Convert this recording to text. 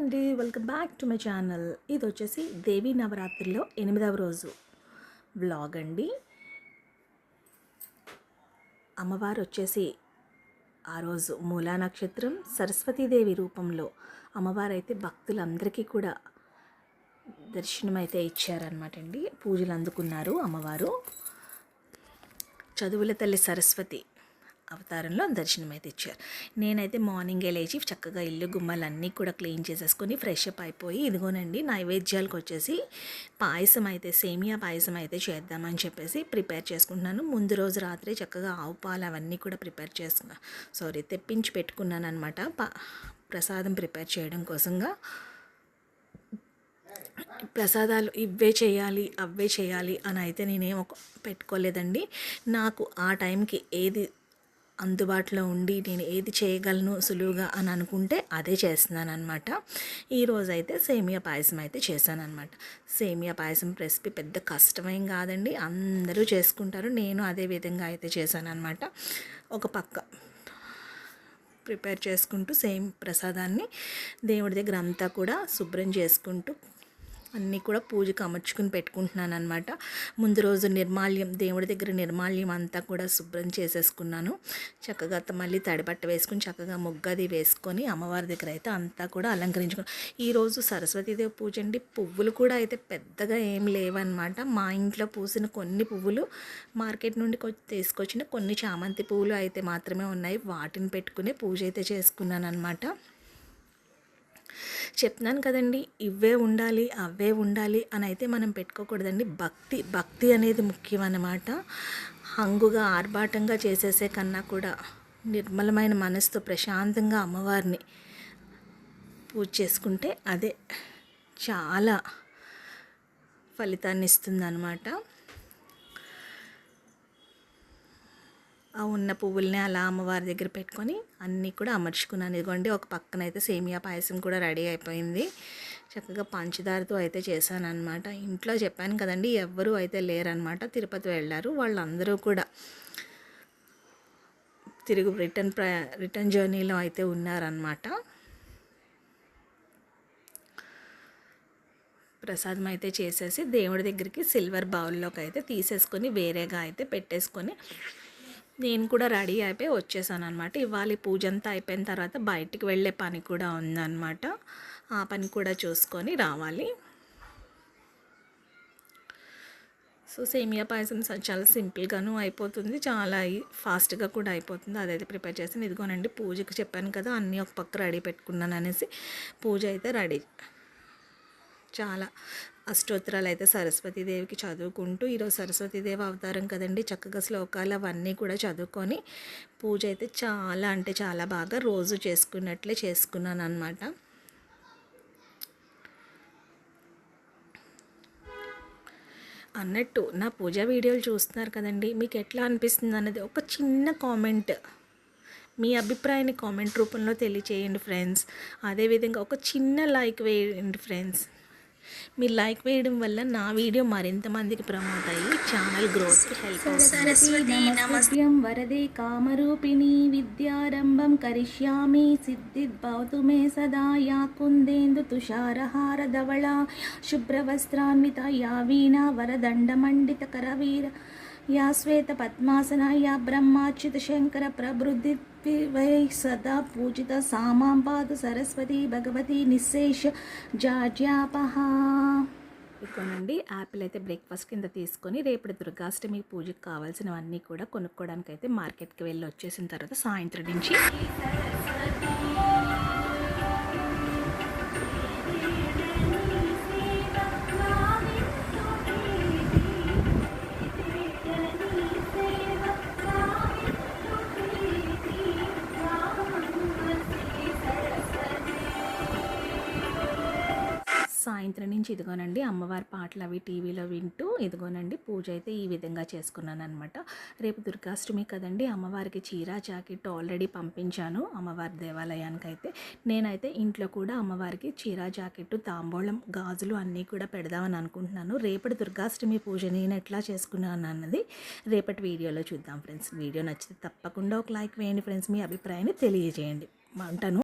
అండి. Welcome back to my channel. ఇది వచ్చేసి దేవీ నవరాత్రిలో ఎనిమిదవ రోజు వ్లాగ్ అండి. అమ్మవారు వచ్చేసి ఆ రోజు మూలా నక్షత్రం సరస్వతీదేవి రూపంలో అమ్మవారు అయితే భక్తులందరికీ కూడా దర్శనం అయితే ఇచ్చారనమాట అండి. పూజలు అందుకున్నారు అమ్మవారు. చదువుల తల్లి సరస్వతి అవతారంలో దర్శనం అయితే ఇచ్చారు. నేనైతే మార్నింగే లేచి చక్కగా ఇల్లు గుమ్మలన్నీ కూడా క్లీన్ చేసేసుకొని ఫ్రెష్ అప్ అయిపోయి ఇదిగోనండి నైవేద్యాలకు వచ్చేసి పాయసం అయితే సేమియా పాయసం అయితే చేద్దామని చెప్పేసి ప్రిపేర్ చేసుకుంటున్నాను. ముందు రోజు రాత్రి చక్కగా ఆవు పాలు అవన్నీ కూడా ప్రిపేర్ చేసుకున్నా సారీ తెప్పించి పెట్టుకున్నాను అనమాట ప్రసాదం ప్రిపేర్ చేయడం కోసంగా. ప్రసాదాలు ఇవే చేయాలి అవే చేయాలి అని అయితే నేనేం పెట్టుకోలేదండి. నాకు ఆ టైంకి ఏది అందుబాటులో ఉండి నేను ఏది చేయగలను సులువుగా అని అనుకుంటే అదే చేస్తున్నాను అనమాట ఈరోజు అయితే సేమియా పాయసం అయితే చేశాను అనమాట సేమియా పాయసం రెసిపీ పెద్ద కష్టమేం కాదండి. అందరూ చేసుకుంటారు. నేను అదే విధంగా అయితే చేశాను అనమాట ఒక పక్క ప్రిపేర్ చేసుకుంటూ సేమ్ ప్రసాదాన్ని దేవుడి దగ్గర అంతా కూడా శుభ్రం చేసుకుంటూ అన్నీ కూడా పూజకు అమర్చుకుని పెట్టుకుంటున్నాను అనమాట ముందు రోజు నిర్మాల్యం దేవుడి దగ్గర నిర్మాల్యం అంతా కూడా శుభ్రం చేసేసుకున్నాను. చక్కగా మళ్ళీ తడిబట్ట వేసుకుని చక్కగా ముగ్గది వేసుకొని అమ్మవారి దగ్గర అయితే అంతా కూడా అలంకరించుకున్నాను. ఈరోజు సరస్వతీదేవి పూజ అండి. పువ్వులు కూడా అయితే పెద్దగా ఏం లేవన్నమాట. మా ఇంట్లో పూసిన కొన్ని పువ్వులు మార్కెట్ నుండి తీసుకొచ్చిన కొన్ని చామంతి పువ్వులు అయితే మాత్రమే ఉన్నాయి. వాటిని పెట్టుకునే పూజ అయితే చేసుకున్నాను అనమాట చెప్తున్నాను కదండి ఇవే ఉండాలి అవే ఉండాలి అని అయితే మనం పెట్టుకోకూడదండి. భక్తి భక్తి అనేది ముఖ్యం అన్నమాట హంగుగా ఆర్భాటంగా చేసేసే కన్నా కూడా నిర్మలమైన మనసుతో ప్రశాంతంగా అమ్మవారిని పూజ చేసుకుంటే అదే చాలా ఫలితాన్ని ఇస్తుంది అన్నమాట ఆ ఉన్న పువ్వుల్ని అలా అమ్మవారి దగ్గర పెట్టుకొని అన్నీ కూడా అమర్చుకున్నాను. ఇదిగోండి ఒక పక్కన అయితే సేమియా పాయసం కూడా రెడీ అయిపోయింది. చక్కగా పంచదారతో అయితే చేశాను అనమాట ఇంట్లో చెప్పాను కదండి ఎవ్వరూ అయితే లేరనమాట తిరుపతి వెళ్ళారు వాళ్ళందరూ కూడా. తిరుగు రిటర్న్ ప్ర రిటర్న్ జర్నీలో అయితే ఉన్నారనమాట ప్రసాదం అయితే చేసేసి దేవుడి దగ్గరికి సిల్వర్ బౌల్లోకి అయితే తీసేసుకొని వేరేగా అయితే పెట్టేసుకొని నేను కూడా రెడీ అయిపోయి వచ్చేసాను అనమాట ఇవాళ పూజ అంతా అయిపోయిన తర్వాత బయటికి వెళ్ళే పని కూడా ఉందన్నమాట. ఆ పని కూడా చూసుకొని రావాలి. సో సేమియా పాయసం చాలా సింపుల్గాను అయిపోతుంది. చాలా ఫాస్ట్గా కూడా అయిపోతుంది. అదైతే ప్రిపేర్ చేసాను ఇదిగోనండి పూజకి చెప్పాను కదా అన్నీ ఒక పక్క రెడీ పెట్టుకున్నాను అనేసి పూజ అయితే రెడీ. చాలా అష్టోత్తరాలు అయితే సరస్వతీదేవికి చదువుకుంటూ ఈరోజు సరస్వతీదేవి అవతారం కదండి. చక్కగా శ్లోకాలు అవన్నీ కూడా చదువుకొని పూజ అయితే చాలా అంటే చాలా బాగా రోజు చేసుకున్నట్లే చేసుకున్నాను అనమాట అన్నట్టు నా పూజ వీడియోలు చూస్తున్నారు కదండి. మీకు ఎట్లా అనిపిస్తుంది అన్నది ఒక చిన్న కామెంట్. మీ అభిప్రాయాన్ని కామెంట్ రూపంలో తెలియచేయండి ఫ్రెండ్స్. అదేవిధంగా ఒక చిన్న లైక్ వేయండి ఫ్రెండ్స్. మీరు లైక్ వేయడం వల్ల నా వీడియో మరింత మందికి ప్రమోట్ అయ్యి ఛానల్ గ్రోత్కి హెల్ప్ అవుతుంది. వరదే కామరూపిణి విద్యారంభం కరిష్యామి సిద్ధిద్భవతు మే సదా యా కుందేందు తుషారహార ధవళ శుభ్రవస్త్రాన్విత యా వీణా వరదండమండిత కరవీర యా శ్వేత పద్మాసన యా బ్రహ్మాచ్యుత శంకర ప్రబృద్ధి వై సదా పూజిత సామాంపాద సరస్వతి భగవతి నిశేష జాజ్యాపహ. ఇక్కడండి యాపిల్ అయితే బ్రేక్ఫాస్ట్ కింద తీసుకొని రేపటి దుర్గాష్టమి పూజకు కావాల్సినవన్నీ కూడా కొనుక్కోవడానికి అయితే మార్కెట్కి వెళ్ళి వచ్చేసిన తర్వాత సాయంత్రం నుంచి సాయంత్రం నుంచి ఇదిగోనండి అమ్మవారి పాటలు అవి టీవీలో వింటూ ఇదిగోనండి పూజ అయితే ఈ విధంగా చేసుకున్నాను అనమాట రేపు దుర్గాష్టమి కదండి అమ్మవారికి చీర జాకెట్ ఆల్రెడీ పంపించాను అమ్మవారి దేవాలయానికి అయితే నేనైతే ఇంట్లో కూడా అమ్మవారికి చీర జాకెట్ తాంబూలం గాజులు అన్నీ కూడా పెడదామని అనుకుంటున్నాను. రేపటి దుర్గాష్టమి పూజ నేను ఎట్లా చేసుకున్నాను అన్నది రేపటి వీడియోలో చూద్దాం ఫ్రెండ్స్. వీడియో నచ్చితే తప్పకుండా ఒక లైక్ వేయండి ఫ్రెండ్స్. మీ అభిప్రాయాన్ని తెలియజేయండి. ఉంటాను.